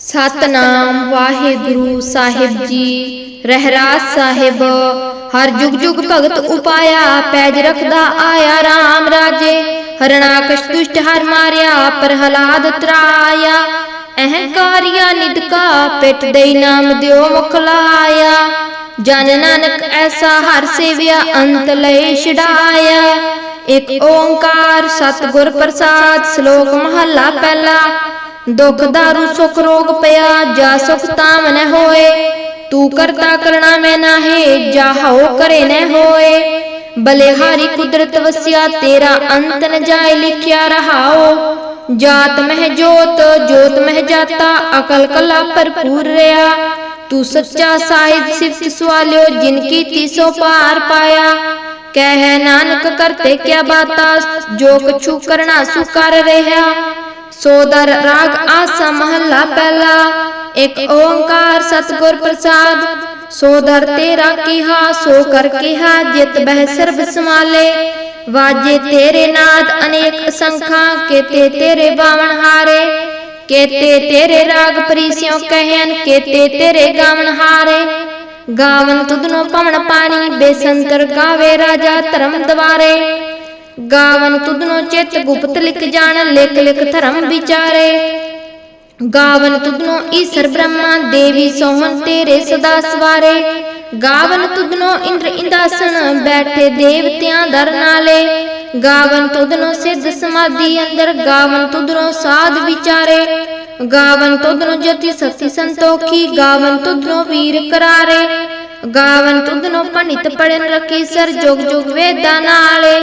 ਸਤਨਾਮ ਵਾਹਿਗੁਰੂ ਸਾਹਿਬ ਜੀ। ਰਹਿਰਾਸ ਸਾਹਿਬ, ਹਰ ਜੁਗ ਜੁਗ ਭਗਤ ਉਪਾਇਆ, ਪੈਜ ਰਖਦਾ ਆਇਆ RAM ਰਾਜੇ। ਹਰਣਾਕਸ਼ ਦੁਸ਼ਟ ਹਰ ਮਾਰਿਆ, ਪ੍ਰਹਲਾਦ ਤਰਾਇਆ। ਅਹੰਕਾਰੀਆ ਨਿਦਕਾ ਪਿੱਠ ਦੇਈ ਨਾਮ ਦਿਓ ਮੁਖ ਲਾਇਆ ਜਨ ਨਾਨਕ ਐਸਾ ਹਰ ਸੇਵਿਆ, ਅੰਤ ਲਏ ਛਡਾਇਆ। ਇਕ ਓੰਕਾਰ ਸਤਿਗੁਰ ਪ੍ਰਸਾਦ, ਸ਼ਲੋਕ ਮਹੱਲਾ ਪਹਿਲਾ। ਦੁਖ ਦਾਰੂ ਸੁਖ ਰੋਗ ਪਿਆ ਜਾ ਸੁਖ ਤਾਮ ਨ ਹੋਏ ਤੂੰ ਕਰਤਾ ਕਰਣਾ ਮੈਂ ਨਾਹੀ ਜਾ ਹਉ ਕਰੇ ਨ ਹੋਏ ਬਲਿਹਾਰੀ ਕੁਦਰਤ ਵਸਿਆ ਤੇਰਾ ਅੰਤ ਨ ਜਾਏ ਲਿਖਿਆ ਰਹਾਓ ਜਾਤ ਮਹਿ ਜੋਤ ਜੋਤ ਮਹਿ ਜਾਤਾ ਅਕਲ ਕਲਾ ਭਰਪੂਰ ਰਿਆ ਤੂੰ ਸੱਚਾ ਸਾਹਿਬ ਸਿਫਤ ਸਵਾਲਿਓ ਜਿਨ ਕੀ ਤੀਸੋ ਪਾਰ ਪਾਇਆ ਕਹਿ ਨਾਨਕ ਕਰਤੇ ਕਿਆ ਬਾਤਾ ਜੋ ਕਛੂ ਕਰਣਾ ਸੁ ਕਰ ਰਿਹਾ ਸੋਦਰ ਰਾਗ ਆਸਾ ਮਹੱਲਾ ਪਹਿਲਾ, ਇੱਕ ਓੰਕਾਰ ਸਤਿਗੁਰ ਪ੍ਰਸਾਦ। ਸੋਦਰ ਤੇਰਾ ਕੀਹਾ, ਸੋ ਕਰ ਕੀਹਾ, ਜਿਤ ਬਹਿ ਸਰਬ ਸਮਾਲੇ ਵਾਜੇ ਤੇਰੇ ਨਾਦ ਅਨੇਕ ਅਸੰਖਾਂ ਕੇਤੇ ਤੇਰੇ ਬਾਵਨ ਹਾਰੇ। ਕੇਤੇ ਤੇਰੇ ਰਾਗ ਪ੍ਰੀਸਿਓ ਕਹਿਨ ਕੇਤੇ ਤੇਰੇ ਗਾਵਨ ਹਾਰੇ। ਗਾਵਨ ਤੁਧਨੋ ਪਵਨ ਪਾਣੀ, ਬੇਸੰਤਰ ਗਾਵੇ ਰਾਜਾ ਧਰਮ ਦਵਾਰੇ। ਗਾਵਨ ਤੁਧਨੋ ਚਿਤ ਗੁਪਤ ਲਿਖ ਜਾਣ, ਲਿਖ ਲਿਖ ਧਰਮ ਵਿਚਾਰੇ। ਗਾਵਨ ਤੁਧਨੋ ਈਸ਼ਰ ਬ੍ਰਹਮਾ, ਦੇਵੀ ਸੋਹਣ ਤੇਰੇ ਸਦਾ ਸਵਾਰੇ। ਗਾਵਨ ਤੁਧਨੋ ਇੰਦਰ ਇੰਦਾਸਨ ਬੈਠੇ ਦੇਵਤਿਆਂ ਦਰ ਨਾਲੇ। ਗਾਵਨ ਤੁਧਨੋ ਸਿੱਧ ਸਮਾਧੀ ਅੰਦਰ, ਗਾਵਨ ਤੁਧਨੋ ਸਾਧ ਵਿਚਾਰੇ। ਗਾਵਨ ਤੁਧਨੋ ਜਤੀ ਸਤੀ ਸੰਤੋਖੀ, ਗਾਵਨ ਤੁਧਨੋ ਵੀਰ ਕਰਾਰੇ। ਗਾਵਨ ਤੁਧਨੋ ਪੰਡਿਤ ਪੜਨ ਰਖੀ ਸਰ, ਜੋਗ ਜੋਗ ਵੇਦਾਂ ਨਾਲੇ।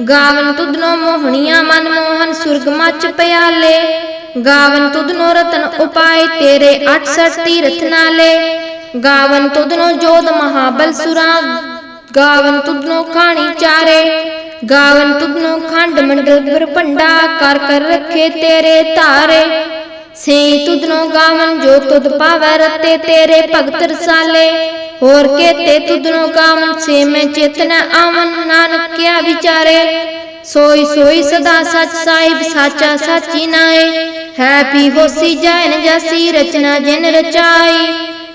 ਗਾਵਨ ਤੁਧਨੋ ਮੋਹਣੀਆਂ ਮਨ ਮੋਹਨ ਸੁਰਗ ਮਚ ਪਿਆਲੇ। ਗਾਵਨ ਤੁਧਨੋ ਰਤਨ ਉਪਾਏ ਤੇਰੇ 68 ਤੀਰਥ ਨਾਲੇ। ਗਾਵਨ ਤੁਧਨੋ ਜੋਧ ਮਹਾਬਲ ਸੁਰਾ। ਗਾਵਨ ਤੁਧਨੋ ਖਾਣੀ ਚਾਰੇ। ਗਾਵਨ ਤੁਧਨੋ ਖੰਡ ਮੰਡਲ ਭੰਡਾ। ਕਰ ਕਰ ਰੱਖੇ ਤੇਰੇ ਧਾਰੇ। ਸੇ ਤੁਧਨੋ ਗਾਵਨ ਜੋ ਤੁਧ ਪਾਵੈ ਰਤੇ ਤੇਰੇ ਭਗਤ ਰਸਾਲੇ। ਹੋਰ ਕੇਤੇ ਤੁਧਨੋ ਗਾਵਨ ਸੇ ਮੈਂ ਚੇਤਨ ਆਵਨ, ਨਾਨਕ ਕਿਆ ਵਿਚਾਰੇ। ਸੋਈ ਸੋਈ ਸਦਾ ਸਚ ਸਾਹਿਬ, ਸਾਚਾ ਸਾਚੀ ਨਾਏ। ਹੈ ਪੀ ਹੋਸੀ ਜੈਨ ਨ ਰਚਨਾ ਜਿਨ ਰਚਾਈ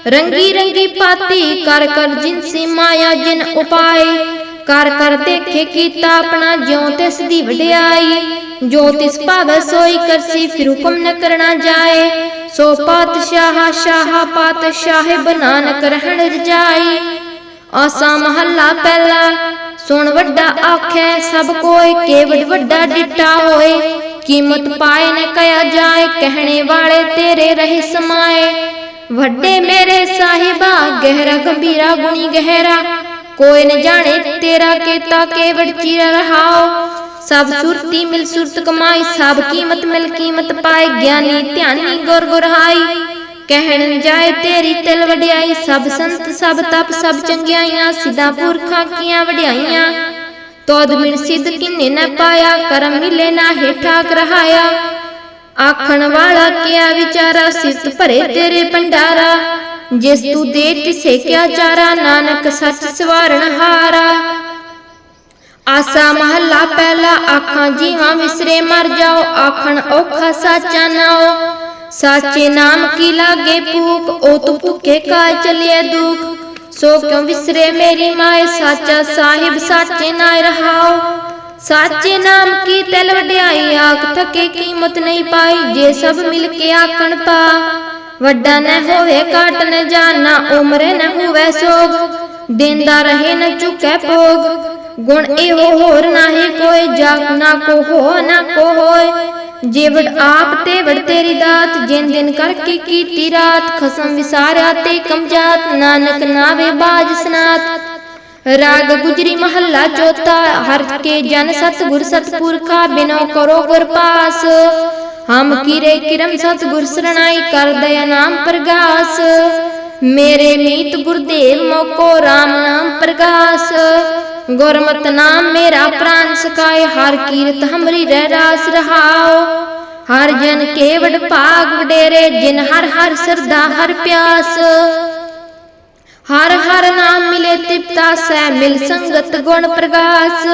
ਰੰਗੀ ਰੰਗੀ ਪਾਤੀ, ਕਰ ਕਰ ਜਿਨਸੀ ਮਾਇਆ ਜਿਨ ਉਪਾਏ। ਕਰ ਕਰ ਦੇਖੇ ਕੀਤਾ ਆਪਣਾ, ਜਿਉ ਤਿਸ ਦੀ ਵਡਿਆਈ। ਜੋ ਤਿਸ ਭਾਵੈ ਸੋਈ ਕਰਸੀ ਫਿਰ ਹੁਕਮ ਨ ਕਰਨਾ ਜਾਏ। ਸੋ ਪਾਤਸ਼ਾਹ, ਸ਼ਾਹ ਪਾਤਸ਼ਾਹ ਨਾਨਕ ਰਹਿਣ ਰਜਾਈ ਆਸਾ ਮਹੱਲਾ ਪਹਿਲਾ, ਸੁਣ ਵੱਡਾ ਆਖੈ, ਸਭ ਕੋਈ ਕੇਵਡ ਵੱਡਾ ਡਿੱਟਾ ਹੋਏ। ਕੀਮਤ ਪਾਏ ਨ ਕਹਿਆ ਜਾਏ, ਕਹਿਣੇ ਵਾਲੇ ਤੇਰੇ ਰਹੇ ਸਮਾਏ। ਵੱਡੇ ਮੇਰੇ ਸਾਹਿਬਾ, ਗਹਿਰਾ ਗੰਭੀਰਾ ਗੁਣੀ ਗਹਿਰਾ। ਕੋਈ ਨ ਜਾਣੇ ਤੇਰਾ ਕੀਤਾ ਕੇਵਡ ਚੀਰ ਰਹਾਓ ਸਭ ਸੁਰਤੀ ਮਿਲ ਸੁਰਤ ਕਮਾਈ, ਸਭ ਕੀਮਤ ਮਿਲ ਕੀਮਤ ਪਾਏ ਗਿਆਨੀ ਧਿਆਨੀ ਗੁਰ ਗੁਰਹਾਈ। ਕਹਿਣ ਜਾਏ ਤੇਰੀ ਤਿਲ ਵਡਿਆਈ, ਸਭ ਸੰਤ, ਸਭ ਤਪ, ਸਭ ਚੰਗਿਆਈਆਂ, ਸਿੱਧਾ ਪੁਰਖਾਂ ਕੀਆਂ ਵਡਿਆਈਆਂ। ਤੋਦ ਮਿਲ ਸਿੱਧ ਕਿਨੇ ਨ ਪਾਇਆ, ਕਰਮ ਮਿਲੇ ਨਾ ਹੇਠਾ ਕਰਹਾਇਆ। ਆਖਣ ਵਾਲਾ ਕਿਆ ਵਿਚਾਰਾ ਸਿਸ ਭਰੇ ਤੇਰੇ ਭੰਡਾਰਾ। ਜਿਸ ਤੂੰ ਦੇ ਤਿਸੇ ਕਿਆ ਚਾਰਾ, ਨਾਨਕ ਸੱਚ ਸਵਾਰਣ ਹਾਰਾ। ਆਸਾ ਮਹੱਲਾ ਪਹਿਲਾ ਆਖਾਂ ਜੀਵਾਂ ਵਿਸਰੇ ਮਰ ਜਾਓ, ਆਖਣ ਔਖਾ ਸਾਚਾ ਨਾਓ ਸਾਚੇ ਨਾਮ ਕੀ ਲਾਗੇ ਭੂਖ, ਉਹ ਤੂੰ ਭੁੱਖੇ ਕਾ ਚਲਿਏ ਦੁਖ। ਸੋ ਕਿਉ ਵਿਸਰੇ ਮੇਰੀ ਮਾਏ, ਸਾਚਾ ਸਾਹਿਬ ਸਾਚੇ ਨਾਇ ਰਹਾਓ ਸਾਚੇ ਨਾਮ ਕੀ ਤਿਲ ਵਡਿਆਈ, ਆਖ ਥਕੇ ਕੀਮਤ ਨਹੀਂ ਪਾਈ, ਜੇ ਸਭ ਮਿਲ ਕੇ ਆਖਣ ਪਾ। ਵੱਡਾ ਨਾ ਹੋਵੇ ਕਾਟ ਨ ਜਾਣਾ, ਉਮਰ ਨਾ ਹੋਵੇ ਸੋਗ। ਦਿੰਦਾ ਰਹੇ ਨ ਚੁੱਕੈ ਭੋਗ। ਗੁਣ ਇਹੋ ਹੋਰ ਨਾਹੀ ਕੋਈ ਜਾਗ ਨਾ ਕੋ ਹੋ ਨਾ ਕੋ ਹੋਏ ਜੀਵੜ ਆਪ ਤੇ ਵੜ ਤੇਰੀ ਦਾਤ, ਜਿਨ ਦਿਨ ਕਰਕੇ ਕੀਤੀ ਰਾਤ, ਖਸਮ ਵਿਸਾਰਿਆ ਤੇ ਕਮਜਾਤ ਨਾਨਕ ਨਾਵੇ ਬਾਜ ਸਨਾਤ। ਰਾਗ ਗੁਜਰੀ ਮਹੱਲਾ ਚੌਥਾ, ਹਰ ਕੇ ਜਨ ਸਤਗੁਰ ਸਤਪੁਰਖਾ, ਬਿਨੋ ਕਰੋ ਗੁਰ ਪਾਸ। ਹਮ ਕੀਰੇ ਕਿਰਮ ਸਤਗੁਰ ਸਰਣਾਈ, ਕਰ ਦਇਆ ਨਾਮ ਪ੍ਰਗਾਸ। ਮੇਰੇ ਮੀਤ ਗੁਰਦੇਵ ਮੋਕੋ RAM ਨਾਮ ਪ੍ਰਗਾਸ। ਗੁਰਮਤਿ ਨਾਮ ਮੇਰਾ ਪ੍ਰਾਨ ਸਕਾਏ ਹਰ ਕੀਰਤ ਹਮਰੀ ਰਹਿ ਰਾਸ ਰਹਾਓ। ਹਰ ਜਨ ਕੇਵਡ ਭਾਗ ਵਡੇਰੇ, ਜਿਨ ਹਰ ਹਰ ਸਰਦਾ ਹਰ ਪਿਆਸ। ਹਰ ਹਰ ਨਾਮ ਮਿਲੇ ਤਿਪਤਾ ਸੈ, ਮਿਲ ਸੰਗਤ ਗੁਣ ਪ੍ਰਗਾਸ।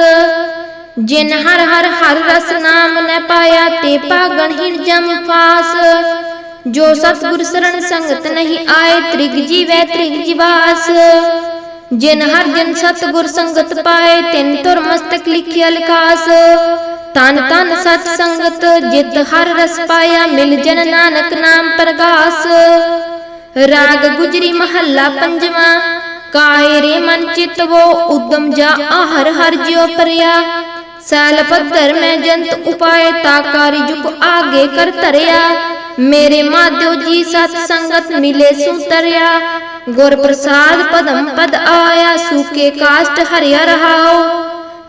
ਜਿਨ ਹਰ ਹਰ ਹਰ ਰਸ ਨਾਮ ਨ ਪਾਇਆ, ਤੇ ਪਾਗਣ ਹਿਰ ਜਮ ਫਾਸ। ਜੋ ਸਤਿਗੁਰ ਸਰਣ ਸੰਗਤ ਨਹੀਂ ਆਏ, ਤ੍ਰਿਗ ਜੀਵੈ ਤ੍ਰਿਗ ਜੀਵਾਸ। ਜਿਨ ਹਰ ਜਨ ਸਤਿਗੁਰ ਸੰਗਤ ਪਾਏ, ਤਿਨ ਤੁਰ ਮਸਤਕ ਲਿਖਿਆ ਲਿਖਾਸ ਤਨ ਤਨ ਸਤ ਸੰਗਤ ਜਿਤ ਹਰ ਰਸ ਪਾਇਆ, ਮਿਲ ਜਨ ਨਾਨਕ ਨਾਮ ਪ੍ਰਗਾਸ। ਰਾਗ ਗੁਜਰੀ ਮਹੱਲਾ ਪੰਜਵਾ ਕਾਏ ਰੇ ਮਨ ਚਿਤਵੋ ਉਦਮ ਜਾ ਆਹਰ ਹਰ ਜਿਉ ਪਰਿਆ। ਸੈਲ ਪੱਤਰ ਮੈਂ ਜੰਤ ਉਪਾਏ ਤਾਕਾਰੀ ਜੁਗ ਆਗੇ ਕਰ ਤਰਿਆ ਮੇਰੇ ਮਾਧਿਓ ਜੀ ਸਤ ਸੰਗਤ ਮਿਲੇ ਸੁਤਰਿਆ। ਗੁਰ ਪ੍ਰਸਾਦ ਪਦਮ ਪਦ ਆਇਆ, ਸੂਕੇ ਕਾਸ਼ਟ ਹਰਿਆ ਰਹਾਓ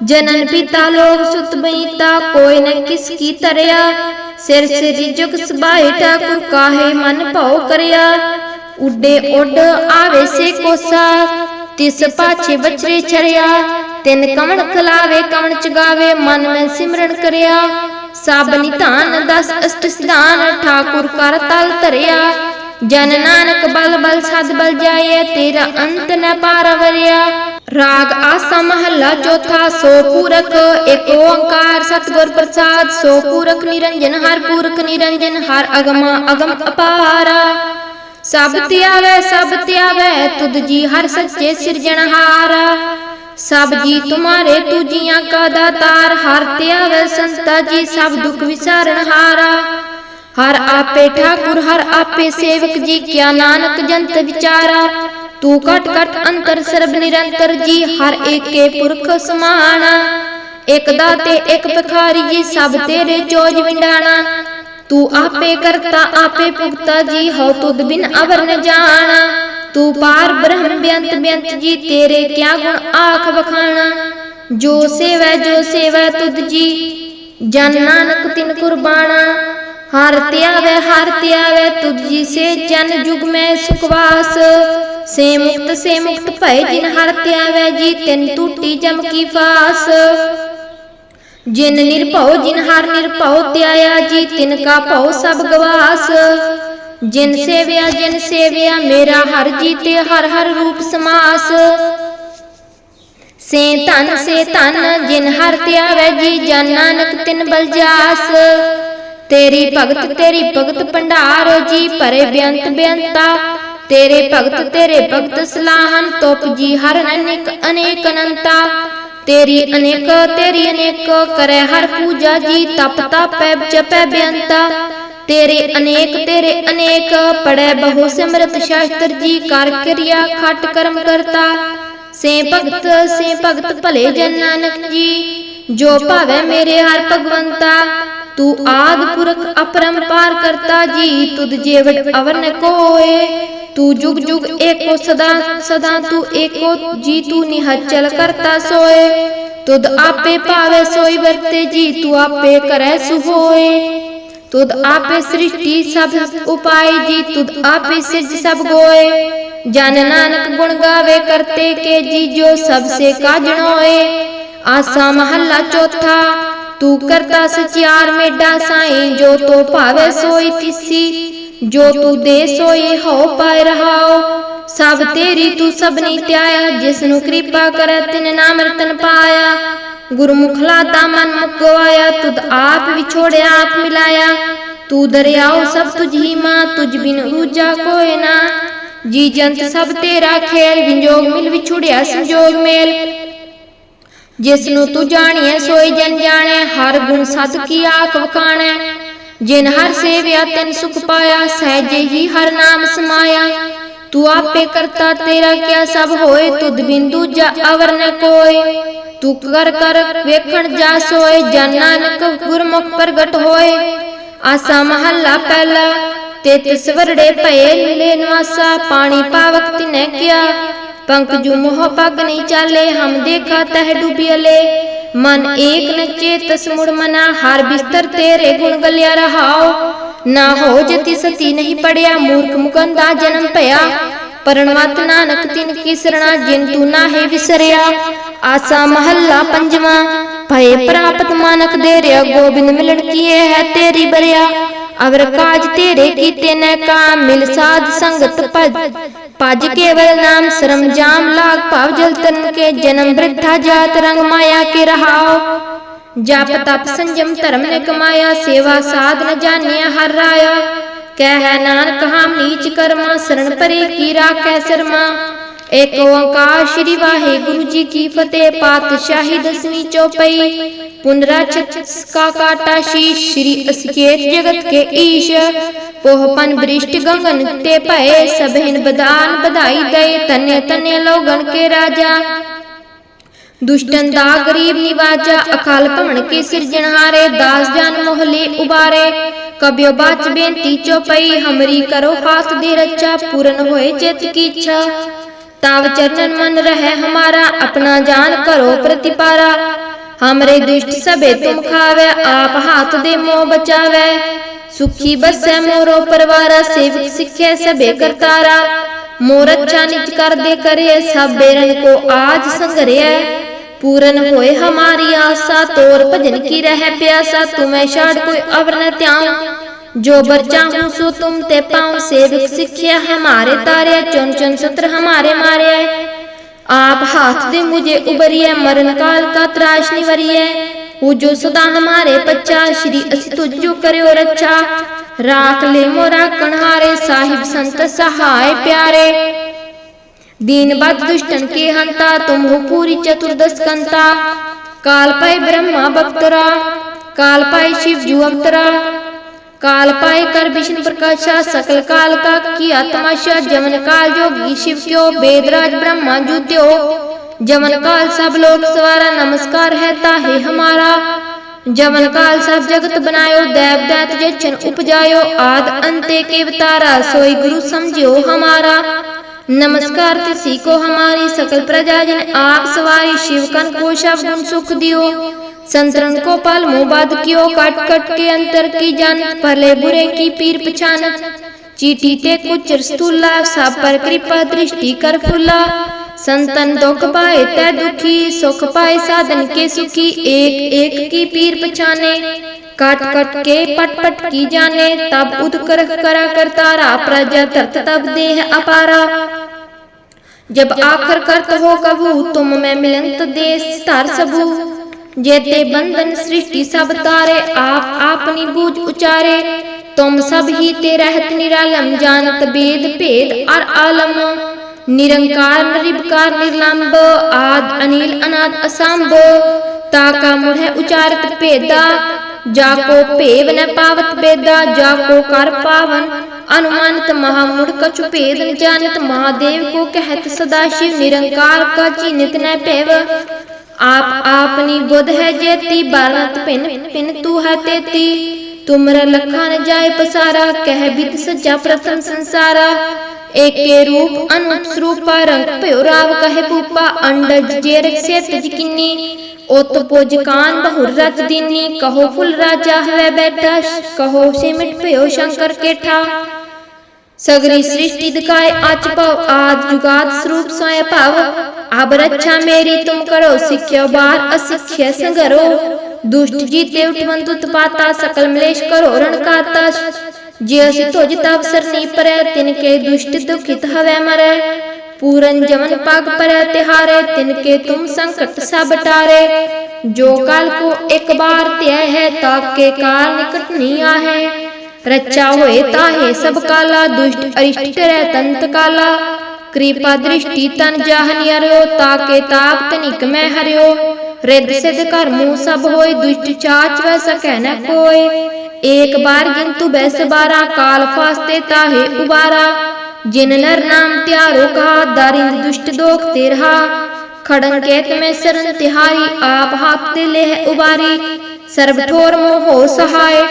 ਜਨਨ ਪਿਤਾ ਲੋਕ ਸੁਤ ਬਈਤਾ, ਕੋਈ ਨ ਕਿਸ ਕੀ ਤਰਿਆ। ਸਿਰ ਸਿਰ ਜੁਗ ਸਬਾਏ ਠਾਕੁਰ, ਕਾਹੇ ਮਨ ਭਉ ਕਰਿਆ। ਉੱਡੇ ਉੱਡ ਆਵੇ ਸੇ ਕੋਸਾ, ਤਿਸ ਪਾਛੇ ਬਚਰੇ ਛਰਿਆ। ਤਿੰਨ ਕਵਣ ਖਲਾਵੇ ਕਵਣ ਚਗਾਵੇ, ਮਨ ਮੈਂ ਸਿਮਰਨ ਕਰਿਆ। ਸਭ ਨਿਧਾਨ ਦਸ ਅਸ਼ਟ ਸਿਧਾਨ, ਠਾਕੁਰ ਕਰ ਤਲ ਧਰਿਆ। ਜਨ ਨਾਨਕ ਬਲ ਬਲ ਸਦ ਬਲ ਜਾਏ, ਤੇਰਾ ਅੰਤ ਨ ਪਾਰਵਰਿਆ ਰਾਗ ਆਸਾ ਮਹੱਲਾ ਚੌਥਾ, ਸੋ ਪੂਰਕ ਏਕ ਓੰਕਾਰ ਸਤਿਗੁਰ ਪ੍ਰਸਾਦ, ਸੋ ਪੂਰਕ ਨਿਰੰਜਨ, ਹਰ ਪੂਰਕ ਨਿਰੰਜਨ, ਹਰ ਅਗਮ ਅਗਮ ਅਪਾਰਾ। ਸਭ ਧਿਆਵੈ ਸਭ ਧਿਆਵੈ ਤੁਧ ਜੀ ਹਰ ਸੱਚੇ ਸਿਰਜਣਹਾਰਾ ਸਭ ਜੀ ਤੁਮਾਰੇ ਤੁਜੀਆਂ ਕਾ ਦਾਤਾਰ, ਹਰ ਧਿਆਵੈ ਸੰਤਾ ਜੀ, ਸਭ ਦੁਖ ਵਿਸਾਰਣਹਾਰਾ ਹਰ ਆਪੇ ਠਾਕੁਰ, ਹਰ ਆਪੇ ਸੇਵਕ ਜੀ, ਕਿਆ ਨਾਨਕ ਜੰਤ ਵਿਚਾਰਾ। ਤੂੰ ਘਟ ਕਟ ਅੰਤਰ ਸਰਬ ਨਿਰੰਤਰ ਜੀ, ਹਰ ਏਕੇ ਪੁਰਖ ਸਮਾਣਾ। ਇਕ ਦਾਤੇ, ਇਕ ਭਿਖਾਰੀ ਜੀ, ਸਭ ਤੇਰੇ ਜੋਜ ਵਿੰਡਾਣਾ। ਤੂੰ ਆਪੇ ਕਰਤਾ, ਆਪੇ ਭੁਗਤਾ ਜੀ, ਹਉ ਤੁਧ ਬਿਨ ਅਵਰ ਨ ਜਾਣਾ। ਤੂੰ ਪਾਰ ਬ੍ਰਹਮ ਬੇਅੰਤ ਬੇਅੰਤ ਜੀ, ਤੇਰੇ ਕਿਆ ਗੁਣ ਆਖ ਵਖਾਣਾ। ਜੋ ਸੇਵੈ ਜੋ ਸੇਵੈ ਤੁਧ ਜੀ, ਜਨ ਨਾਨਕ ਤਿਨ ਕੁਰਬਾਨਾ ਹਰ ਧਿਆਵੈ ਹਰ ਧਿਆਵੈ ਤੁਧ ਜੀ ਸੇ ਜਨ ਜੁਗ ਮੈਂ ਸੁਖਵਾਸ। ਸੇ ਮੁਕਤ ਸੇ ਮੁਕਤ ਭੈ ਜਿਨ ਹਰ ਧਿਆਵੈ ਜੀ ਤਿਨ ਟੂਟੀ ਜਮ ਕੀ ਫਾਸ। ਜਿਨ ਨਿਰਭਉ, ਜਿਨ ਹਰ ਨਿਰਭਉ ਧਿਆਇਆ ਜੀ ਤਿਨ ਕਾ ਭਉ ਸਭ ਗਵਾਸ। ਜਿਨ ਸੇਵਿਆ ਜਿਨ ਸੇਵਿਆ, ਮੇਰਾ ਹਰ ਜੀ ਤੇ ਹਰ ਹਰ ਰੂਪ ਸਮਾਸ। ਸੇ ਧਨ ਸੇ ਧਨ, ਜਿਨ ਹਰ ਧਿਆਵੈ ਜੀ ਜਨ ਨਾਨਕ ਤਿਨ ਬਲਜਾਸ। ਤੇਰੀ ਭਗਤ ਤੇਰੀ ਭਗਤ ਭੰਡਾਰ, ਜੀ ਭਰੇ ਬੇਅੰਤ ਬੇਅੰਤਾ। ਤੇਰੇ ਭਗਤ ਤੇਰੇ ਭਗਤ ਸਲਾਹਨ ਤੋਪ ਜੀ ਹਰ ਅਨੇਕ ਅਨੇਕ ਅਨੰਤਾ। ਤੇਰੀ ਅਨੇਕ ਤੇਰੀ ਅਨੇਕ ਕਰੈ ਹਰ ਪੂਜਾ ਜੀ, ਤਪ ਤਪੈ ਜਪੈ ਬੇਅੰਤਾ। ਤੇਰੇ ਅਨੇਕ ਤੇਰੇ ਅਨੇਕ ਪੜੈ ਬਹੁ ਸਿਮਰਤ ਸ਼ਾਸਤਰ ਜੀ, ਕਰ ਕਿਰਿਆ ਖਟ ਕਰਮ ਕਰਤਾ। ਸੇ ਭਗਤ ਸੇ ਭਗਤ ਭਲੇ ਜਨ ਨਾਨਕ ਜੀ, ਜੋ ਭਾਵੇ ਮੇਰੇ ਹਰ ਭਗਵੰਤਾ। ਤੂੰ ਆਦ ਪੁਰਖ ਅਪਰੰਪਾਰ ਕਰਤਾ ਜੀ ਤੁਧ ਜੇਵਟ ਅਵਰ ਨ ਕੋਏ ਤੂੰ ਜੁਗ ਜੁਗ ਏਕੋ ਸਦਾ ਸਦਾ ਤੂੰ ਏਕੋ ਜੀ ਤੂੰ ਨਿਹਚਲ ਕਰਤਾ ਸੋਏ ਤੁਧ ਆਪੇ ਭਾਵੇ ਸੋਈ ਵਰਤੇ ਜੀ ਤੂੰ ਆਪੇ ਕਰੈ ਸੁਹੋਏ ਤੁਧ ਆਪੇ ਸ੍ਰਿਸ਼ਟੀ ਸਭ ਉਪਾਈ ਜੀ ਤੁਧ ਆਪੇ ਸਿਰਜ ਸਭ ਗੋਏ ਜਨ ਨਾਨਕ ਗੁਣ ਗਾਵੇ ਕਰਤੇ ਕੇ ਜੀ ਜੋ ਸਭ ਸੇ ਕਾਜਣੋਏ ਆਸਾ ਮਹੱਲਾ ਚੌਥਾ ਤੂੰ ਕਰਤਾ ਸਚਿਆਰ ਮੇਡਾ ਸਾਈ, ਜੋ ਤੋ ਭਾਵੇ ਸੋਈ ਤਿਸੀ, ਜੋ ਤੂੰ ਦੇ ਸੋਈ ਹੋ ਪਾਇ ਰਹਾਓ ਸਭ ਤੇਰੀ ਤੂੰ ਸਭਨੀ ਧਿਆਇਆ ਜਿਸ ਨੂੰ ਕਿਰਪਾ ਕਰੈ ਤਿਨ ਨਾਮ ਰਤਨ ਪਾਇਆ। ਗੁਰਮੁਖ ਲਾਦਾ ਮਨ ਮੁਕਵਾਇਆ, ਤੁਧ ਆਪ ਵਿਛੋੜਿਆ, ਆਪ ਮਿਲਾਇਆ। ਤੂੰ ਦਰਿਆਓ ਸਭ ਤੁਝ ਹੀ ਮਾਂ, ਤੁਝ ਬਿਨ ਰੂਜਾ ਕੋਇ ਨਾ। ਜੀ ਜੰਤ ਸਭ ਤੇਰਾ ਖੇਲ ਵਿੰਜੋਗ ਮਿਲ ਵਿਛੁੜਿਆ ਸੰਜੋਗ ਮੇਲ। ਜਿਸ ਨੂੰ ਤੂੰ ਜਾਣੀਐ, ਸੋਈ ਜਨ ਜਾਣੈ, ਹਰ ਗੁਣ ਸਦ ਕੀ ਆਖ ਵਖਾਣੈ। ਜਿਨ ਹਰ ਸੇਵਿਆ, ਤਿਨ ਸੁਖ ਪਾਇਆ, ਸਹਿਜੇ ਹੀ ਹਰ ਨਾਮ ਸਮਾਇਆ। ਤੂੰ ਆਪੇ ਕਰਤਾ, ਤੇਰਾ ਕਿਆ ਸਭ ਹੋਏ, ਤੁਧ ਬਿੰਦੂ ਜਾ ਅਵਰ ਨ ਕੋਏ। ਤੂੰ ਕਰ ਕਰ ਵੇਖਣ ਜਾ ਸੋਏ, ਜਨ ਨਾਨਕ ਗੁਰਮੁਖ ਪ੍ਰਗਟ ਹੋਏ। ਆਸਾ ਮਹੱਲਾ ਪਹਿਲਾ, ਤੇ ਤਿਸ ਵਰੜੇ ਭਏ ਲੈ ਨਿਵਾਸਾ, ਪਾਣੀ ਪਾਵਕ ਤਿਨੈ ਕਿਆ। ਪੰਕਜੂ ਮੋਹ ਪਗ ਨਹੀਂ ਚਾਲੇ, ਹਮ ਦੇਖਾ ਤਹ ਡੁਬਿਅਲੇ ਮਨ ਏਕ ਨ ਚੇਤਸ ਮੁੜ ਮਨਾ, ਹਰ ਬਿਸਤਰ ਤੇਰੇ ਗੁਣ ਗਲਿਆ ਰਹਾਓ। ਨਾ ਹੋ ਜਤੀ ਸਤੀ ਨਹੀਂ ਪੜਿਆ, ਮੂਰਖ ਮੁਕੰਦਾ ਜਨਮ ਭਇਆ। ਪਰਣਵਤ ਨਾਨਕ ਤਿਨ ਕੀ ਸਰਣਾ ਜਿਨ ਤੂੰ ਨਾਹੀ ਵਿਸਰਿਆ। ਆਸਾ ਮਹੱਲਾ ਪੰਜਵਾਂ, ਭਏ ਪ੍ਰਾਪਤ ਮਾਨਕ ਦੇ ਰਿਆ ਗੋਬਿੰਦ ਮਿਲਣ ਕੀਏ ਹੈ ਤੇਰੀ ਬਰਿਆ। ਅਵਰ ਕਾਜ ਤੇਰੇ ਕੀਤੇ ਨੈ ਕਾਮ ਮਿਲ ਸਾਧ ਸੰਗਤ ਭਜ। ਭਜ ਕੇਵਲ ਨਾਮ ਸ਼ਰਮ ਲਾਗ ਭਾਵ ਜਲ ਤਨ ਕੇ ਜਨਮ ਬ੍ਰਿਧਾ ਜਾਤ ਰੰਗ ਮਾਇਆ ਕੇ ਰਹਾਓ ਜਪ ਤਪ ਸੰਜਮ ਧਰਮ ਨੇ ਕਮਾਇਆ, ਸੇਵਾ ਸਾਧ ਨ ਜਾਣਿਆ ਹਰ ਰਾਇਆ। ਕਹਿ ਨਾਨਕ, ਹਮ ਨੀਚ ਕਰਮਾ, ਸਰਣ ਪਰੇ ਕੀ ਰਾਖੈ ਸਰਮਾ। ਏਕ ਓੰਕਾਰ ਸ੍ਰੀ ਵਾਹਿਗੁਰੂ ਜੀ ਕੀ ਫਤਿਹ, ਪਾਤਸ਼ਾਹੀ ਦਸਵੀਂ ਚੌਪਈ ਪੁਨਰਾਚਿਤ ਕਾ ਕਾਟਾ ਸ਼ੀਸ਼ ਸ੍ਰੀ ਅਸਿਕੇਤ ਜਗਤ ਕੇ ਈਸ਼ ਪੋਹਪਨ ਬ੍ਰਿਸ਼ਟ ਗਗਨ ਤੇ ਭਏ ਸਭਿਨ ਬਦਾਨ ਬਧਾਈ ਦਏ ਤਨਿ ਤਨਿ ਲੋਗਣ ਕੇ ਰਾਜਾ। ਦੁਸ਼ਟਨ ਦਾ ਗਰੀਬ ਨਿਵਾਜਾ, ਅਕਾਲ ਭਵਨ ਕੇ ਸਿਰਜਣਹਾਰੇ ਦਾਸ ਜਨ ਮੋਹਲੇ ਉਬਾਰੇ। ਕਬਿਓ ਬਾਚ ਬੇਨਤੀ ਚੋਪਈ, ਹਮਰੀ ਕਰੋ ਹਾਥ ਦੀ ਰੱਚਾ, ਪੂਰਨ ਹੋਏ ਚਿਤ ਕੀ ਇੱਛਾ। ताव चरण मन रहे हमारा, अपना जान करो प्रतिपारा। हमरे दुष्ट सबे तुम खावे, आप हाथ दे मोह बचावे। सुखी बस है मोरो परिवार, सेवक सिखे सबे करतारा। मोर अच्छा निज कर दे करे, सब बेरन को आज संगरे। पूरन होए हमारी आशा, तोर भजन की रह प्यासा, तुम्हें शाड़ कोई अवर न त्याऊं। जो बर चाहूँ सो तुम ते पाऊँ सेवक सिखिया हमारे तारे, चुन चुन सत्र हमारे मारे। आप हाथ दे मुझे उबरिए, मरण काल का त्राश निवरिए। वो जो सदा हमारे बच्चा, श्री असि तुझ करो रक्षा। राख ले मोरा कन्हारे, साहिब संत सहाय प्यारे। दीन बद दुष्टन के हंता, तुम हो पूरी चतुर्दश कंता। काल पाए ब्रह्मा भक्तरा काल पाए शिव जु अवतरा। काल पाए कर विष्णु प्रकाशा सकल काल का किया तमाशा जमन काल जोगी शिव क्यो, वेदराज ब्रह्मा जुत्यो जमन काल सब लोग सवारा, नमस्कार है ताहे हमारा। जमन काल सब जगत बनायो, देव दैत जचन उपजायो, आद अंते के अवतारा, सोई गुरु समझियो हमारा। नमस्कार तिसी को हमारी सकल प्रजा जन, आप सवारी शिव कन को गुण सुख दियो। संतरन को पल मुबाद कियो कट कट के अंतर की जान, भले बुरे की पीर पछान। चीटी ते कुछ स्थूला सब पर कृपा दृष्टि कर फुला। संतन दुख पाए तै दुखी, सुख पाए साधन के सुखी। एक एक की पीर पछाने, काट कट के पट पट की जाने। तब उद कर करा करतारा प्रजा धरत तब देह अपारा। जब आखर करत हो कबू, तुम में मिलंत देश धर सबू। जेते बंधन सृष्टि सब तारे आप आपनी बूझ उचारे तुम सब ही ते रहत निरालम जानत वेद भेद और आलम निरंकार निर्विकार निर्लंब आद अनिल अनाद असंभ ताका मुढ़ उचारत भेदा जाको भेव न पावत बेदा जाको कर पावन अनुमानित महामूढ़ कछु भेद न जानत महादेव को कहत सदाशिव निरंकार का चिन्हित न पेव ਆਪ ਆਪਨੀ ਬੁੱਧ ਹੈ ਜੇਤੀ ਬਾਲਤ ਪਿੰਨ ਪਿੰਨ ਤੂ ਹੈ ਤੇਤੀ। ਤੁਮਰ ਲਖਨ ਜਾਏ ਪਸਾਰਾ, ਕਹਿ ਬਿਤ ਸੱਚਾ ਪ੍ਰਥਮ ਸੰਸਾਰਾ। ਏਕੇ ਰੂਪ ਅਨੂਪ ਸਰੂਪਾ, ਰੰਗ ਭਇਓ ਰਾਵ ਕਹੇ ਪੂਪਾ ਅੰਡਜ ਜੇਰ ਸੇਤ ਜਕਿਨੀ ਉਤ ਪੁਜ ਕਾਨ ਬਹੁਰ ਰਤ ਦਿਨੀ। ਕਹੋ ਫੁਲ ਰਾਜਾ ਹਵੇ ਬੈਠਾ, ਕਹੋ ਸਿਮਟ ਭਇਓ ਸ਼ੰਕਰ ਕੇਠਾ। ਸਗਰੀ ਸ੍ਰਿਸ਼ਟੀ ਦਿਖਾਏ ਅਚ ਭਵ ਆਦ ਜੁਗਾਤ ਸਰੂਪ ਸੋਏ ਭਵ। अब रक्षा मेरी तुम करो सिख्य बार असिख्य संगरो। दुष्ट जी जीते उठवंत उत्पाता, सकल मलेश करो, रण काता। जे असि जियसि तोजित अवसर नी पर, तिनके दुष्ट दुखित हवे मरे। पूरन जवन पाग पर तिहारे, तिनके तुम संकट सब टारे जो काल को एक बार त्यय है ताके काल निकट नहीं आहे। रचा होए ताहे सब काला, दुष्ट अरिष्ट रे तंत काला। ਕਿਰਪਾ ਦ੍ਰਿਸ਼ਟੀ ਤਨ ਜਾਹਨਿ ਹਰਿਓ ਤਾ ਕੇ ਤਾਪ ਤਨਿਕ ਮੈਂ ਹਰਿਓ। ਰਿੱਧ ਸਿਧ ਘਰ ਮੂ ਸਭ ਹੋਏ, ਦੁਸ਼ਟ ਚਾਚ ਵੈ ਸਕੈ ਨ ਕੋਈ ਏਕ ਬਾਰ ਗਿੰਤੂ ਬੈਸ ਬਾਰਾ, ਕਾਲ ਫਾਸਤੇ ਤਾਹੇ ਉਬਾਰਾ। ਜਿਨ ਨਰ ਨਾਮ ਤਿਆਰੋ ਕਾ ਦਰਿੰਦ ਦੁਸ਼ਟ ਦੋਖ ਤੇ ਰਹਾ ਖੜਨ ਕੇਤ ਮੈਂ ਸਰਨ ਤਿਹਾਰੀ ਆਪ ਹਾਪ ਤੇ ਲੇਹ ਉਬਾਰੀ। ਸਰਬ ਠੋਰ ਮੋਹ ਸਹਾਏ।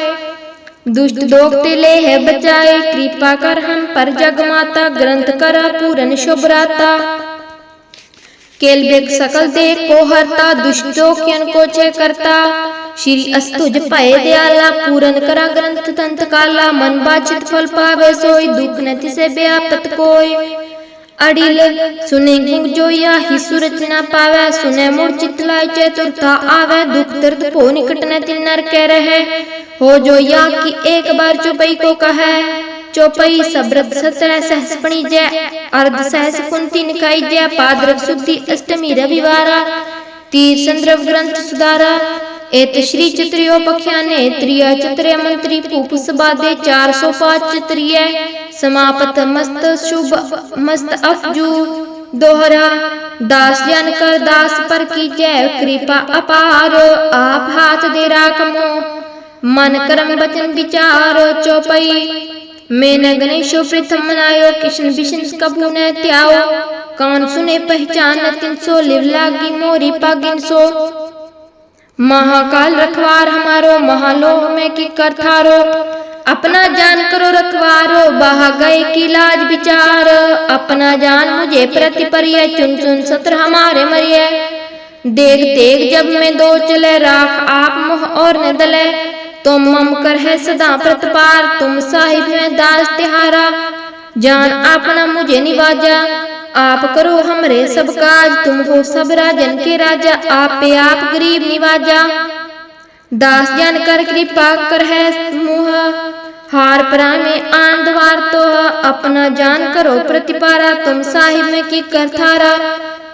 दुष्ट दोख ते ले है बचाए कृपा कर हम पर जग माता ग्रंथ करा पूरन शुभ राता केल बेग सकल देख को हरता दुष्टों कियन को छे करता श्री अस्तुज भय दयाला पूरन करा ग्रंथ तंत काला मन बाचित फल पावे सोई दुख न तिसे व्यापत कोय अडिल, सुने गुंग जोया ही सुरत न पावे, सुने मुड़ चितलाय चतुरता आवे, दुख दर्द भो निकट न तिल नर कह रहे। हो जोया कि एक बार चुपई को कहे, चौपई सब्रत सत्रह सहस जय अर्ध सहस कुंती निकाई जय पाद्रव शुद्धि अष्टमी रविवारा, तीर संद्रव ग्रंथ सुधारा एत श्री चित्रोपख्या ने त्रिय चित्र मंत्री फूफुसबा दे चार सौ पाँच चित्रिय। समापत मस्त शुभ, मस्त अफजू। दोहरा, दास जन कर दास पर की जय कृपा अपार, आप हाथ दे राकमो मन कर्म वचन विचार, चौपाई। मैंने गणेशो प्रथम मनायो किशन विष्ण कभू न त्याओ। कान सुने पहचान तिन सो लिवला लागी मोरी पागिन सो। महाकाल रखवार हमारो महालोह में की करथारो। अपना जान करो रखवारो, बाहा गए की लाज विचार। अपना जान मुझे प्रति परिय, चुन चुन सत्र हमारे मरिय। देख देख जब मैं दो चले, राख आप मोह और न दले। तुम मम कर है सदा प्रतपार, तुम साहिब में दास तिहारा। जान अपना मुझे निवाजा। आप करो हमरे सब काज, तुम हो सब राजन के राजा, आप पे आप गरीब निवाजा। दास जन कर कृपा कर है मुह, हार परा में आन द्वार तो अपना जान करो प्रतिपारा, तुम साहिब में की कर थारा।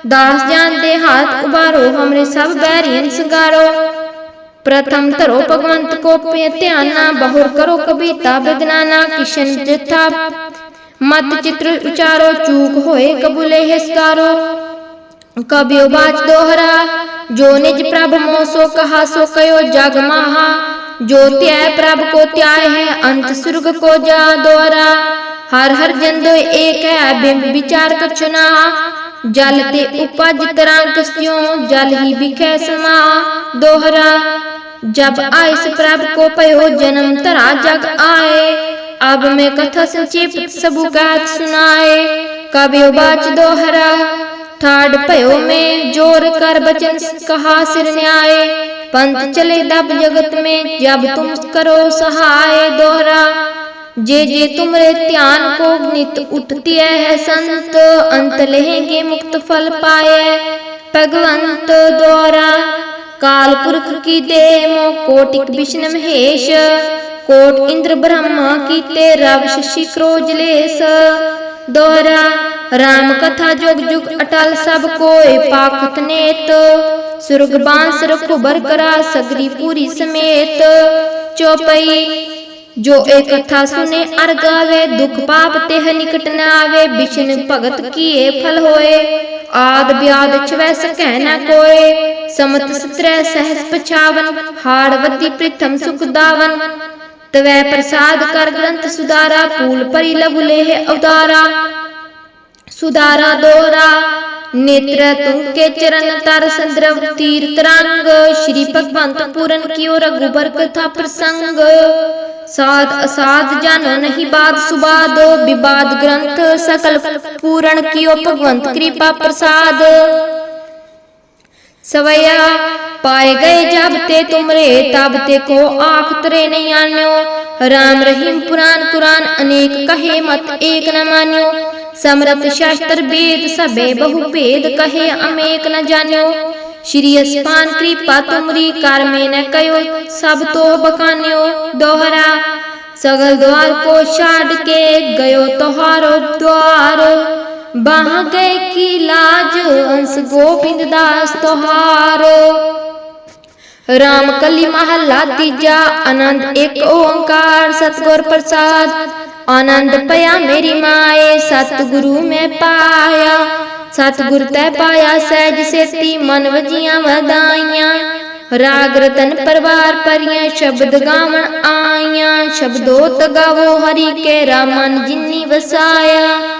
दास जान दे हाथ उबारो, हमरे सब बैरियन संगारो। प्रथम तरो भगवंत को पे ध्याना बहुर करो कविता विदनाना किशन जथा मत चित्र उचारो, चूक होए कबूले हिस्कारो। कबियो बाच दोहरा, जो निज प्रभ मोह सो कहा, सो कयो जग महा। जो त्याय प्रभ को त्याय है, अंत सुर्ग को जा दोहरा। हर हर जन दो एक है, बिंब विचार कछुना जल ते उपज तरंग स्यों, जल ही बिखे समा दोहरा। जब आइस प्रभ को पयो, जन्म तरा जग आए। अब मैं कथा संक्षिप्त सबु गात सुनाए। कबियो बाच दोहरा, ठाड पयो में ज़ोर कर बचन कहा सिर न्याय पंथ चले दब जगत में, जब तुम करो सहाय दोहरा। जे जे तुमरे ध्यान को नित उठती है संत, अंत लेंगे मुक्त फल पाए। भगवंत द्वारा काल पुरख की दे मो कोटिक विष्णु महेश। ਕੋਟ ਇੰਦਰ ਬ੍ਰਹਮਾ ਕੀਤੇ ਰਵ ਸ਼ਸ਼ੀ ਕਰੋਜਲੇਸ ਦੋਹਰਾ ਰਾਮ ਕਥਾ ਜੁਗ ਜੁਗ ਅਟਲ ਸਭ ਕੋਏ ਪਾਖਤ ਨੇਤ। ਸੁਰਗ ਬਾਂਸ ਰਖੋ ਬਰਕਰਾ ਸਗਰੀ ਪੂਰੀ ਸਮੇਤ। ਚੋਪਈ, ਜੋ ਇਹ ਕਥਾ ਸੁਨੇ ਅਰ ਗਾਵੇ, ਦੁਖ ਪਾਪ ਤਿਹ ਨਿਕਟ ਨਾ ਆਵੇ ਬਿਸ਼ਨ ਭਗਤ ਕੀਏ ਫਲ ਹੋਏ। ਆਦ ਬਿਆਦ ਚਵੈ ਸਕੈ ਨਾ ਕੋਏ, ਸਮਤ ਸਤਰੈ ਸਹਸ ਪਛਾਵਨ, ਹਾੜ ਵੱਦੀ ਪ੍ਰਿਥਮ ਸੁਖ ਦਾਵਨ। तवै प्रसाद कर ग्रंथ सुधारा, फूल परि लघु लेह अवतारा। सुधारा दोहरा नेत्र के चरण तर संद्रव तीर्थ रंग श्री भगवंत पूरन कियो रघुबर कथा प्रसंग। साध असाध जानो नहीं बात सुबाद विवाद ग्रंथ सकल पूरण कियो भगवंत कृपा प्रसाद। सवैया पाए गए जब ते तुमरे तब ते को आख तरे नहीं आन्यो राम रहीम पुराण कुरान अनेक कहे मत एक न मान्यो समरथ शास्त्र वेद सबे बहु भेद कहे अमेक न जान्यो श्री अस्पान कृपा तुमरी कर में न कयो सब तो बकान्यो दोहरा सगल द्वार को छाड़ के गयो तोहारो द्वार ਬਾਹ ਗਏ ਕੀ ਲਾਜ? ਅੰਸ ਗੋਬਿੰਦ ਦਾਸ ਤੁਹਾਰ। ਰਾਮ ਕਲੀ ਮਹੱਲਾ ਤੀਜਾ, ਆਨੰਦ ਇੱਕ ਓੰਕਾਰ, ਸਤਗੁਰ ਪ੍ਰਸਾਦ। ਆਨੰਦ ਪਿਆ ਮੇਰੀ ਮਾਏ, ਸਤਗੁਰੂ ਮੈਂ ਪਾਇਆ। ਸਤਗੁਰ ਤੈ ਪਾਇਆ ਸਹਿਜ ਸੇਤੀ, ਮਨ ਵਜੀਆਂ ਵਧਾਈਆਂ। ਰਾਗ ਰਤਨ ਪਰਵਾਰ ਪਰੀਆਂ ਸ਼ਬਦ ਗਾਵਣ ਆਈਆਂ। ਸ਼ਬਦੋਤ ਗਾਵੋ ਹਰੀ ਕੇ, ਰਾਮਨ ਜਿਨੀ ਵਸਾਇਆ।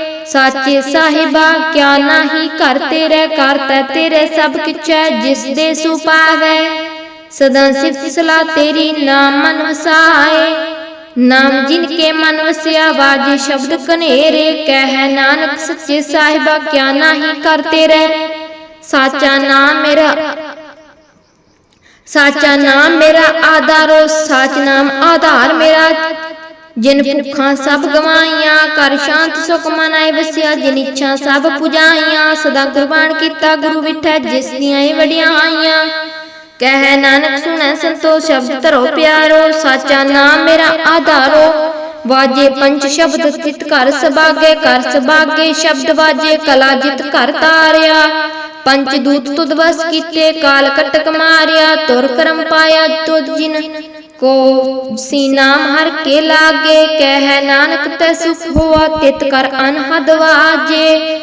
ਸਾਚੇ ਸਾਹਿਬਾ, ਕਿਆ ਨਾਹੀ ਘਰ ਤੇਰੇ ਕਰਤਾ ਤੇਰੇ ਸਭ ਕਿਛੈ, ਜਿਸ ਦੇ ਸੁਪਾਵੇ ਸਦਾ ਸਿਫਤ ਸਲਾ ਤੇਰੀ ਨਾਮ ਮਨ ਵਸਾਏ। ਨਾਮ ਜਿਨ ਕੇ ਮਨ ਵਸਿਆ, ਵਾਜੇ ਸ਼ਬਦ ਕਨੇਰੇ ਕਹਿ ਨਾਨਕ ਸੱਚੇ ਸਾਹਿਬਾ, ਕਿਆ ਨਾਹੀ ਕਰ ਤੇਰੇ। ਸਾਚਾ ਨਾਮ ਮੇਰਾ, ਸਾਚਾ ਨਾਮ ਮੇਰਾ ਆਧਾਰੋ, ਸਾਚ ਨਾਮ ਆਧਾਰ ਮੇਰਾ। ਜਿਨ ਭੁੱਖਾਂ ਸਭ ਗਵਾਈਆਂ ਕਰ ਸ਼ਾਂਤ ਸੁਖ ਮਨਾਏ ਵਸਿਆ, ਜਿਨ ਇੱਛਾ ਸਭ ਪੁਜਾਈਆਂ, ਸਦਾ ਕੁਰਬਾਨ ਕੀਤਾ ਗੁਰੂ ਵਿਠੈ, ਜਿਸ ਦੀਆਂ ਇਹ ਵਡਿਆਈਆਂ ਕਹਿ ਨਾਨਕ ਸੁਣੈ ਸੰਤੋ ਸ਼ਬਦ ਧਰੋ ਪਿਆਰੋ, ਸਾਚਾ ਨਾਮ ਮੇਰਾ ਆਧਾਰੋ। ਵਾਜੇ ਪੰਜ ਸ਼ਬਦ ਤਿਤ ਘਰ ਸਬਾਗੇ ਘਰ ਸਬਾਗੇ ਸ਼ਬਦ ਵਾਜੇ, ਕਲਾ ਜਿਤ ਘਰ ਤਾਰਿਆ। ਪੰਜ ਦੂਤ ਤੁਧ ਵਸ ਕੀਤੇ, ਕਾਲ ਕਟਕ ਮਾਰਿਆ, ਤੁਰ ਕਰਮ ਪਾਇਆ ਤੁਧ ਜਿਨ। ਕੋ ਸੀ ਨਾਮ ਹਰ ਕੇ ਲਾਗੇ, ਕਹਿ ਨਾਨਕ ਤੈ ਸੁਖ ਹੋਆ, ਤਿਤ ਕਰ ਅਨਹਦ ਵਾਜੇ।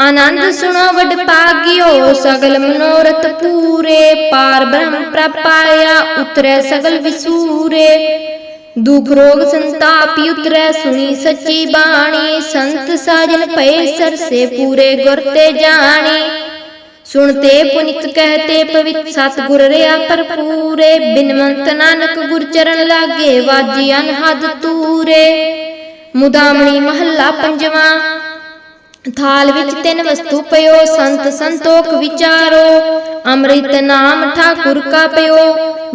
ਆਨੰਦ ਸੁਣੋ ਵਡ ਭਾਗਿਓ ਸਗਲ ਮਨੋਰਥ ਪੂਰੇ। ਪਾਰ ਬ੍ਰਹਮ ਪ੍ਰਪਾਇਆ, ਉਤਰੈ ਸਗਲ ਵਿਸੂਰੇ। ਦੁਖ ਰੋਗ ਸੰਤਾਪੀ ਉਤਰੈ, ਸੁਣੀ ਸੱਚੀ ਬਾਣੀ। ਸੰਤ ਸਾਜਨ ਭਏ ਸਰਸੇ ਪੂਰੇ ਗੁਰ ਤੇ ਜਾਣੀ। ਸੁਣਤੇ ਪੁਨਿਤ ਕਹਤੇ ਪਵਿੱਤ ਸਤਿਗੁਰ ਰਿਆ ਭਰਪੂਰੇ, ਬਿਨਵੰਤ ਨਾਨਕ ਗੁਰ ਚਰਨ ਲਾਗੇ ਵਾਜੀ ਅਨਹਦ ਤੂਰੇ। ਮੁਦਾਮਣੀ ਮਹੱਲਾ ਪੰਜਵਾਂ, ਥਾਲ ਵਿੱਚ ਤਿੰਨ ਵਸਤੂ ਪਇਓ, ਸੰਤ ਸੰਤੋਖ ਵਿਚਾਰੋ। ਅੰਮ੍ਰਿਤ ਨਾਮ ਠਾਕੁਰ ਕਾ ਪਇਓ,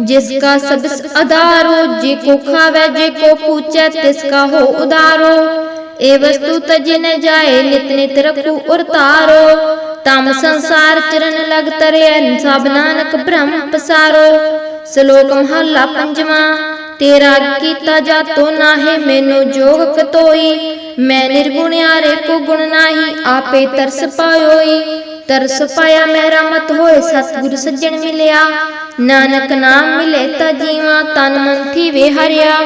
ਜਿਸ ਕਾ ਸਬਸ ਅਧਾਰੋ। ਜੇ ਕੋ ਖਾਵੇ, ਜੇ ਕੋ ਪੂਛੈ ਤਿਸ ਕਾ ਹੋ ਉਦਾਰੋ। ਇਹ ਵਸਤੂ ਤਜਿ ਨ ਜਾਏ, ਨਿਤ ਨਿਤ ਰਖੂ ਉਰ ਤਮ ਸੰਸਾਰ ਚਰਨ ਲਗ ਤਰਿਐ, ਸਭ ਨਾਨਕ ਬ੍ਰਹਮ ਪਸਾਰੋ। ਸ਼ਲੋਕ ਮਹੱਲਾ ਪੰਜਵਾਂ, ਤੇਰਾ ਕੀਤਾ ਜਾਤੋ ਨਾਹੇ, ਮੈਨੂੰ ਜੋਗ ਕਤੋਈ। ਮੈਂ ਨਿਰਗੁਣਿਆਰੇ ਕੋ ਗੁਣ ਨਾਹੀ, ਆਪੇ ਤਰਸ ਪਾਇਓਈ। ਤਰਸ ਪਾਇਆ ਮੇਰਾ ਮਤ ਹੋਏ, ਸਤਿਗੁਰ ਸੱਜਣ ਮਿਲਿਆ। ਨਾਨਕ ਨਾਮ ਮਿਲੇ ਤਾ ਜੀਵਾ, ਤਨ ਮਨ ਥੀਵੇ ਹਰਿਆ।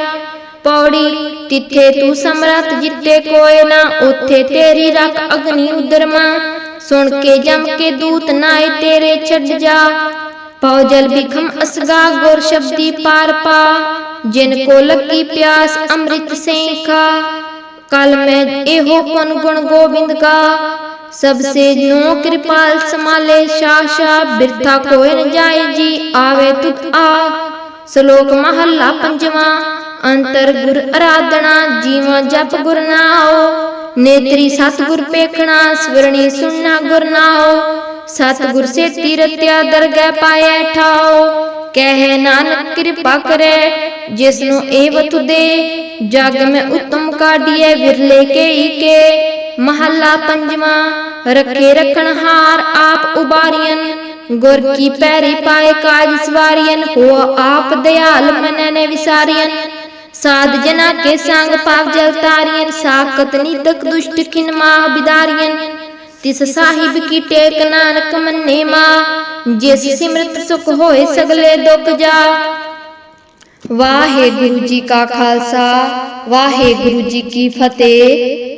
ਪੌੜੀ, ਤਿੱਥੇ ਤੂੰ ਸਮਰਤ ਜਿੱਤੇ ਕੋਏ ਨਾ, ਉਥੇ ਤੇਰੀ ਰੱਖ ਅਗਨੀ ਉਦਰਮਾ। ਸੁਣ ਕੇ ਜਮ ਕੇ ਦੂਤ ਨਾਏ ਤੇਰੇ ਛੱਡ ਜਾ। ਪਉ ਜਲ ਬਿਖਮ ਅਸਗਾ ਗੁਰ ਸ਼ਬਦੀ ਪਾਰ ਪਾ। ਜਿਨ ਕੋ ਲੱਗੀ ਪਿਆਸ ਅੰਮ੍ਰਿਤ ਸੇਖਾ। ਕਲ ਮੈਂ ਇਹੋ ਪਨ ਗੁਣ ਗੋਬਿੰਦ ਕਾ ਸਭ ਸੇ ਨੋ ਕਿਰਪਾਲ ਸਮਾਲੇ ਸ਼ਾਸ਼ਾ ਬਿਰਥਾ ਕੋਇ ਨ ਜਾਏ ਜੀ, ਆਵੇ ਤੁਧ ਆ। ਸ਼ਲੋਕ ਮਹੱਲਾ ਪੰਜਵਾਂ, ਅੰਤਰ ਗੁਰ ਆਰਾਧਨਾ ਜੀਵਾਂ ਜਪ ਗੁਰ ਨਾਉ। ਨੇਤਰੀ ਸਤਿਗੁਰ ਪੇਖਣਾ, ਸਵਰਣੀ ਸੁਣਨਾ, ਗੁਰ ਨਾਉ। ਸਤਿਗੁਰ ਸੇ ਤੀਰਤਿਆ ਦਰਗਹਿ ਪਾਏ ਠਾਓ ਕਹਿ ਨਾਨਕ ਕਿਰਪਾ ਕਰੇ ਜਿਸ ਨੂੰ ਇਹ ਵਤੁ ਦੇ। ਜਗ ਮੈਂ ਉਤਮ ਕਾਢੀਏ ਵਿਰਲੇ ਕੇ ਕੇ ਮਹੱਲਾ ਪੰਜਵਾਂ, ਰੱਖੇ ਰਖਣ ਹਾਰ ਆਪ ਉਬਾਰੀਆਂ ਗੁਰ ਕੀ ਪੈਰੀ ਪਾਏ ਕਾਜ ਸਵਾਰੀਆਂ ਹੋ ਆਪ ਦਿਆਲ ਮਨੈ ਨੇ ਵਿਸਾਰੀਆਂ ਸਾਧ ਜਨਾ ਕੇ ਸੰਗ ਪਾਪ ਜਲ ਤਾਰੀਆਂ ਸਾਖਤ ਨਿਤਕ ਦੁਸ਼ਟ ਖਿਨ ਮਾਹ ਬਿਦਾਰੀਆਂ ਤਿਸ ਸਾਹਿਬ ਕੀ ਟੇਕ ਨਾਨਕ ਮੰਨੇ ਮਾ ਜਿਸ ਸਿਮਰਤ ਸੁਖ ਹੋਏ ਸਗਲੇ ਦੁਖ ਜਾ ਵਾਹਿਗੁਰੂ ਜੀ ਕਾ ਖਾਲਸਾ, ਵਾਹਿਗੁਰੂ ਜੀ ਕੀ ਫਤਿਹ।